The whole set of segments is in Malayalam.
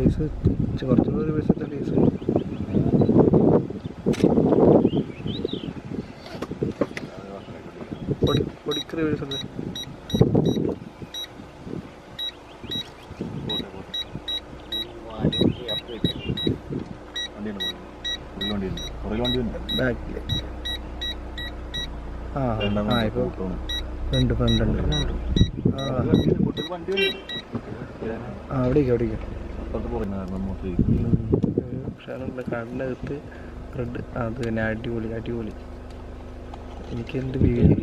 റിവേഴ്സ് കുറച്ചുകൂടി ഒരു എത്താൻ റിവേഴ്സ് പൊടി വണ്ടിയുണ്ട് ബാക്കിൽ ആ ആ. ഫ്രണ്ട് ഫ്രണ്ട് ഉണ്ട് ആ അപ്പുറത്ത് നമുക്ക് ഉഷാറുള്ള കാടിന്റെ അകത്ത് റെഡ് അത് തന്നെ അടിപൊളി അടിപൊളി. എനിക്ക് എന്റെ വീട്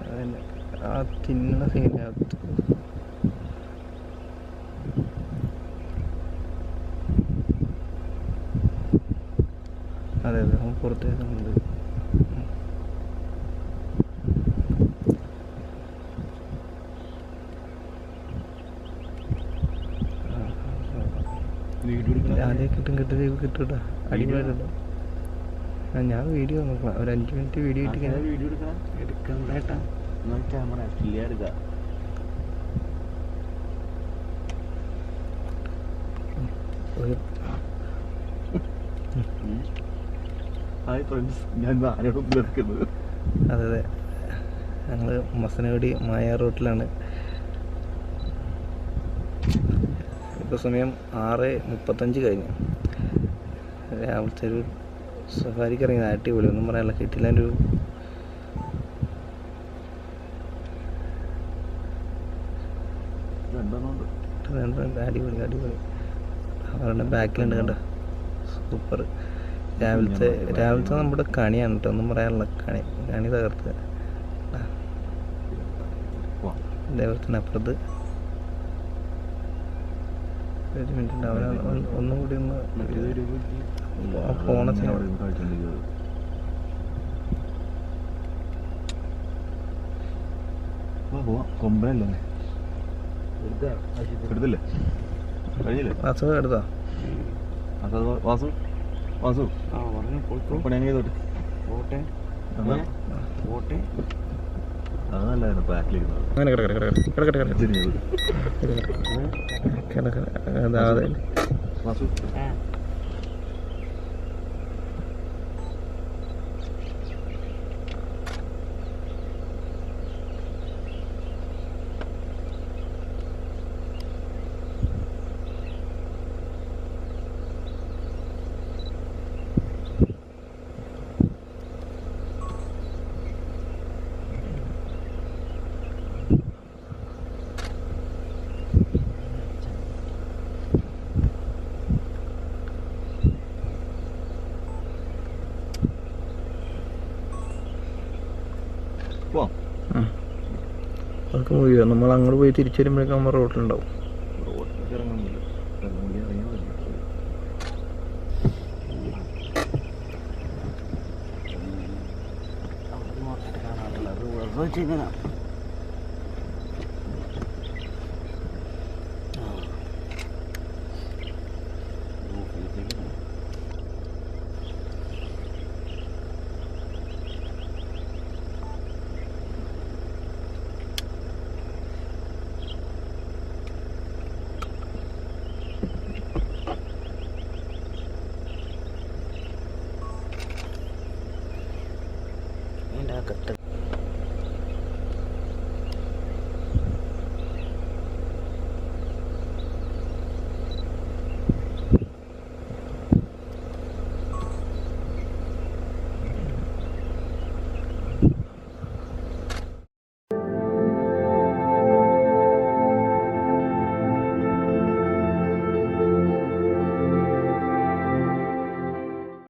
അതന്നെ ആ തിന്നുന്ന സീനകത്ത് അതെ അതെ. അവൻ ആദ്യം കിട്ടും കിട്ടും കിട്ടൂട്ടാ. അടിപൊളിയായിട്ടുണ്ടോ ആ ഞാൻ വീഡിയോ നോക്കണം. ഒരു അഞ്ച് മിനിറ്റ് വീഡിയോ ഇട്ട് വീഡിയോ എടുക്കണം. എടുക്കണ്ടേട്ടാ ക്യാമറ ക്ലിയർ ഹായ് ഫ്രണ്ട്സ് ഞാൻ ആരോടും അതെ അതെ. ഞങ്ങൾ മസനഗുഡി മായ റൂട്ടിലാണ്. ഇപ്പോൾ സമയം ആറ് മുപ്പത്തഞ്ച് കഴിഞ്ഞു. രാവിലത്തെ ഒരു സഫാരിക്ക് ഇറങ്ങി അടിപൊളി. ഒന്നും പറയാനില്ല കിട്ടില്ല ഒരു അടിപൊളി അടിപൊളി. അവരുടെ ബാക്കിലുണ്ട് കണ്ടോ? സൂപ്പർ. രാവിലത്തെ രാവിലത്തെ നമ്മുടെ കണിയാണ് കേട്ടോ. ഒന്നും പറയാനുള്ള കണി കണി തകർത്ത്. ദൈവത്തിനപ്പുറത്ത് ഒരു മിനിറ്റ് ഉണ്ട്. അവരെ ഒന്നും കൂടി ഒന്ന് ആ കൊമ്പനല്ലേ? എടുത്തില്ലേ? കഴിഞ്ഞില്ലേ? വാസു എടുത്താ? വാസു വാസു ആ പറഞ്ഞു പണി അങ്ങനെ കിടക്കട്ടെ പോട്ടെ. കിടക്കട്ടെ പോട്ടെ. അത് നല്ലതായിരുന്നു ബാക്കിലിരുന്നത് അങ്ങനെ കിട കിട കിട കിട കിട ഇതിന് ചെയ്തു. കിട കിട അതാ അതൊക്കെ മൂവ് ചെയ്യാം നമ്മൾ അങ്ങോട്ട് പോയി തിരിച്ചു വരുമ്പോഴേക്കും നമ്മൾ റോട്ടിലുണ്ടാവും റോഡിലേക്ക് ಆಗತ್ತೆ